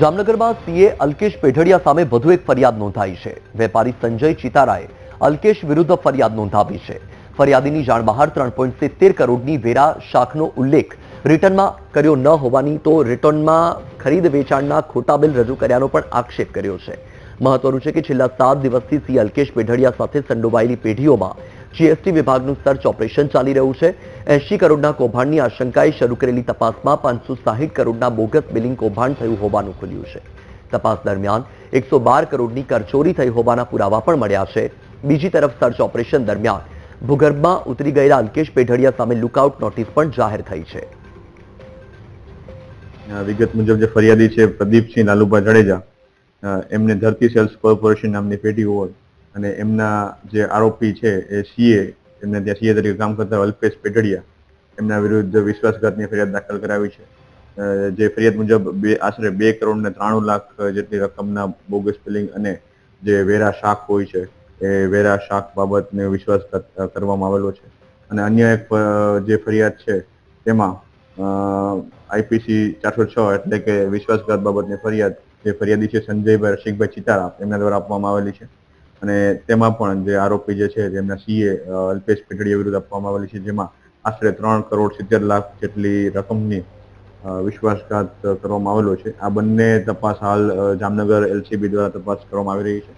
જામનગરમાં સીએ અલ્કેશ પેઢડિયા સામે વધુ એક ફરિયાદ નોંધાઈ છે. વેપારી સંજય ચિતારાએ અલ્કેશ વિરુદ્ધ ફરિયાદ નોંધાવી છે. ફરિયાદીની જાણ બહાર ત્રણ પોઈન્ટ સિત્તેર કરોડની વેરા શાખનો ઉલ્લેખ રિટર્નમાં કર્યો ન હોવાની તો રિટર્નમાં ખરીદ વેચાણના ખોટા બિલ રજૂ કર્યાનો પણ આક્ષેપ કર્યો છે. મહત્વનું છે કે છેલ્લા સાત દિવસથી સી અલ્કેશ પેઢડિયા સાથે સંડોવાયેલી પેઢીઓમાં જીએસટી વિભાગનું સર્ચ ઓપરેશન ચાલી રહ્યું છે. એસી કરોડના કૌભાંડની આશંકાએ શરૂ કરેલી તપાસમાં પાંચસો સાહીઠ કરોડના બોગસ બિલિંગ કૌભાંડ થયું હોવાનું ખુલ્યું છે. તપાસ દરમિયાન એકસો કરોડની કરચોરી થઈ હોવાના પુરાવા પણ મળ્યા છે. બીજી તરફ સર્ચ ઓપરેશન દરમિયાન ભૂગર્ભમાં ઉતરી ગયેલા અલ્કેશ પેઢડિયા સામે લુકઆઉટ નોટિસ પણ જાહેર થઈ છે. વિગત મુજબ જે ફરિયાદી છે, પ્રદીપસિંહ લાલુભા જાડેજા એમને ધરતી સેલ્સ કોર્પોરેશન નામની પેઢી હોય અને એમના જે આરોપી છે એ સીએ, એમને ત્યાં સીએ તરીકે કામ કરતા અલ્પેશ પેટડિયા એમના વિરુદ્ધ વિશ્વાસઘાતની ફરિયાદ દાખલ કરાવી છે. જે ફરિયાદ મુજબ બે, આશરે બે કરોડ ને ત્રાણું લાખ જેટલી રકમના બોગસ બિલિંગ અને જે વેરા શાક હોય છે, એ વેરા શાક બાબતને વિશ્વાસઘાત કરવામાં આવેલો છે. અને અન્ય એક જે ફરિયાદ છે તેમાં આઈપીસી ચારસો છ એટલે કે વિશ્વાસઘાત બાબતની ફરિયાદ, જે ફરિયાદી છે સંજયભાઈ રસિકભાઈ ચિતારા, એમના દ્વારા આપવામાં આવેલી છે. અને તેમાં પણ જે આરોપી જે છે જેમના સીએ અલ્પેશ પેટડીયા વિરુદ્ધ આપવામાં આવેલી છે, જેમાં આશરે ત્રણ કરોડ સિત્તેર લાખ જેટલી રકમની વિશ્વાસઘાત કરવામાં આવેલો છે. આ બંને તપાસ હાલ જામનગર એલસીબી દ્વારા તપાસ કરવામાં આવી રહી છે.